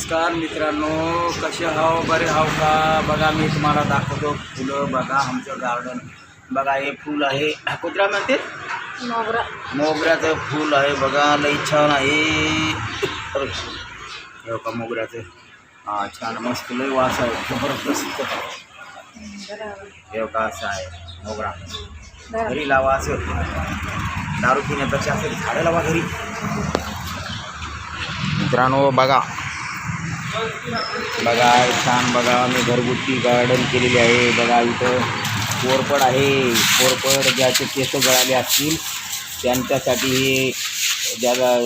नमस्कार मित्रांनो कसे हाव बरे हाव का? बघा मी तुम्हाला दाखवतो फुलं. बघा आमचं गार्डन बघा हे फूल आहे. कुत्रा म्हणते? मोगरा. मोगऱ्याचं फूल आहे. बघा लई छान आहे. हे का मोगऱ्याचं. हा छान मस्त लई वास आहे. जबरदस्त. हे का असं आहे मोगरा. घरी लावा असं. दारू पिण्यापेक्षा असं झाडं लावा घरी. मित्रांनो बघा. बघा छान बघा मी घरगुती गार्डन केलेली आहे. बघा इथं कोरपड आहे. कोरपड ज्याचे केस गळाले असतील त्यांच्यासाठी हे ज्याला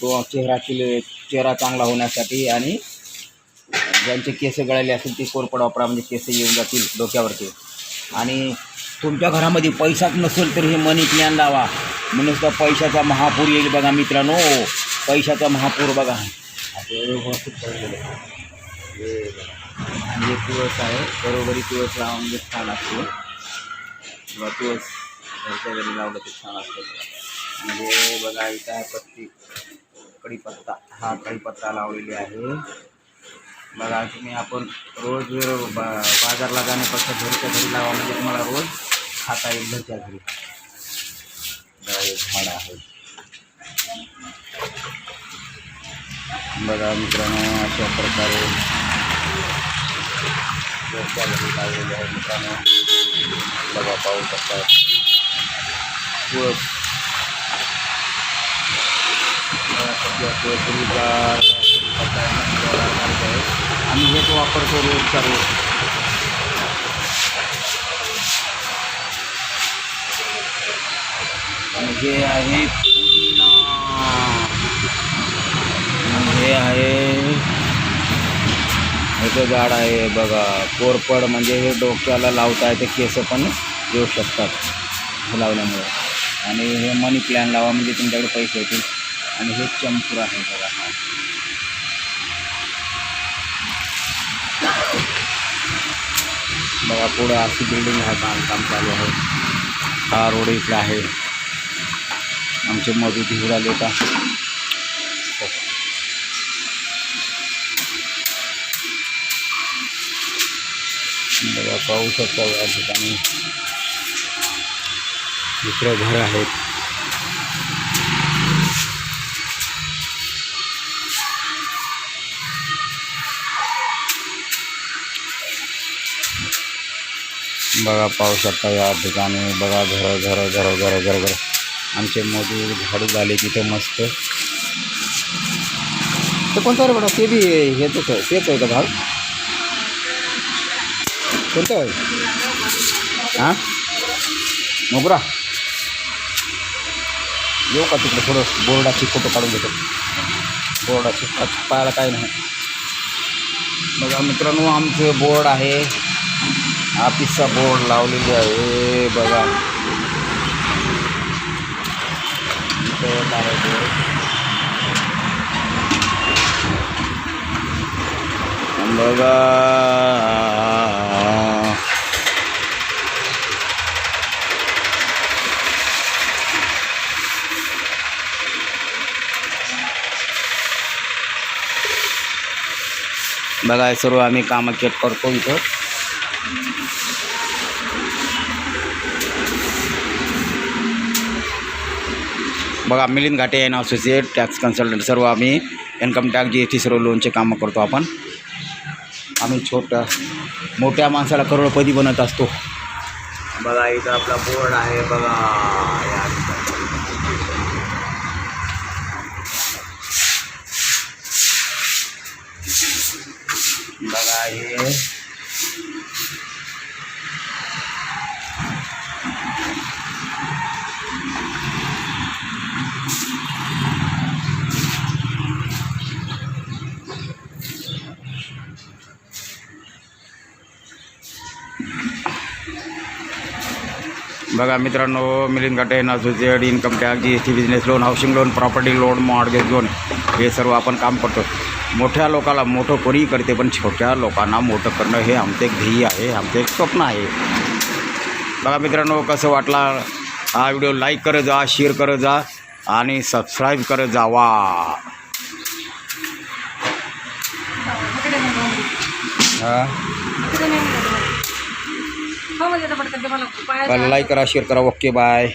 तो चेहऱ्यातील चेहरा चांगला होण्यासाठी आणि ज्यांचे केस गळाले असतील ते कोरपड वापरा म्हणजे केस येऊन जातील डोक्यावरती. आणि तुमच्या घरामध्ये पैसाच नसेल तर हे मनी प्लॅन लावा. म्हणून तर पैशाचा महापूर येईल बघा मित्रांनो. पैशाचा महापूर बघा. हे। हे तुळस आहे बरोबरी तुळस लावा म्हणजे छान घरच्या घरी पत्ती हा कढीपत्ता लावलेली आहे रोज बा बाजारला जाण्यापेक्षा घरच्या घरी रोज खाता घरच्या घरी. बघा, हे बघा मित्रांनो अशा प्रकारे घरच्या घरी लावलेले आहे मित्रांनो बघा पाहू शकता तुळस बघा सध्या तुळस हिरवीगार पत्ता आहे. आम्ही हेच वापरतो रोजच्या रोज आणि हे आहे पुदिना आणि हे आहे. ह्याचं झाड आहे बघा. कोरपड म्हणजे हे डोक्याला लावता येते केस पण येऊ शकतात हे लावल्यामुळे. आणि हे मनी प्लॅन लावा म्हणजे तुमच्याकडे पैसे येतील. आणि हे चंपूर आहे बघा. हा बघा पुढं अशी बिल्डिंग आहे. बांधकाम चालू आहे. हा रोड इथला आहे. आमचे मजूर घेऊन आले का बघा पाहू शकता या ठिकाणी. दुसरं घर आहेत. बघा पाहू शकता या ठिकाणी. बघा घर घर घर घर घर घर. आमचे मजूर झाडू झाले तिथे मस्त. ते कोणतं रे बघा ते बी हेच आहे तेच आहे का झाड? कोणतं आहे हाँ? मोगरा। येऊ का तिकडे थोडं बोर्डाची फ़ोटो काढून घेतो बोर्डाची पाहायला काय नाही। बघा मित्रांनो आमचं बोर्ड आहे ऑफिसचा बोर्ड लावलेली आहे आहे बघा बघा हे सर्व आम्ही कामं चेक करतो इथं बघा, Milind Ghate N associate tax consultant सर्व आम्ही income tax G S T सर्व लोनचे कामं करतो आम्ही छोट्या, मोठ्या माणसाला करोडपती बनत बघा, इथं आपला बोर्ड आहे, बघा. हे बघा मित्रांनो, Milind Ghate associate income tax G S T business loan housing loan property loan mortgage loan हे सर्व आपण काम करतो मोठ्या लोकाला मोठं कोणी करते पण छोट्या लोकांना मोठं करणं हे आमचं एक ध्येय आहे आमचं एक स्वप्न आहे. बघा मित्रांनो कसं वाटला? हा व्हिडिओ लाईक करत जा शेअर करत जा आणि सबस्क्राईब करत जा वा लाईक करा शेअर करा. Okay bye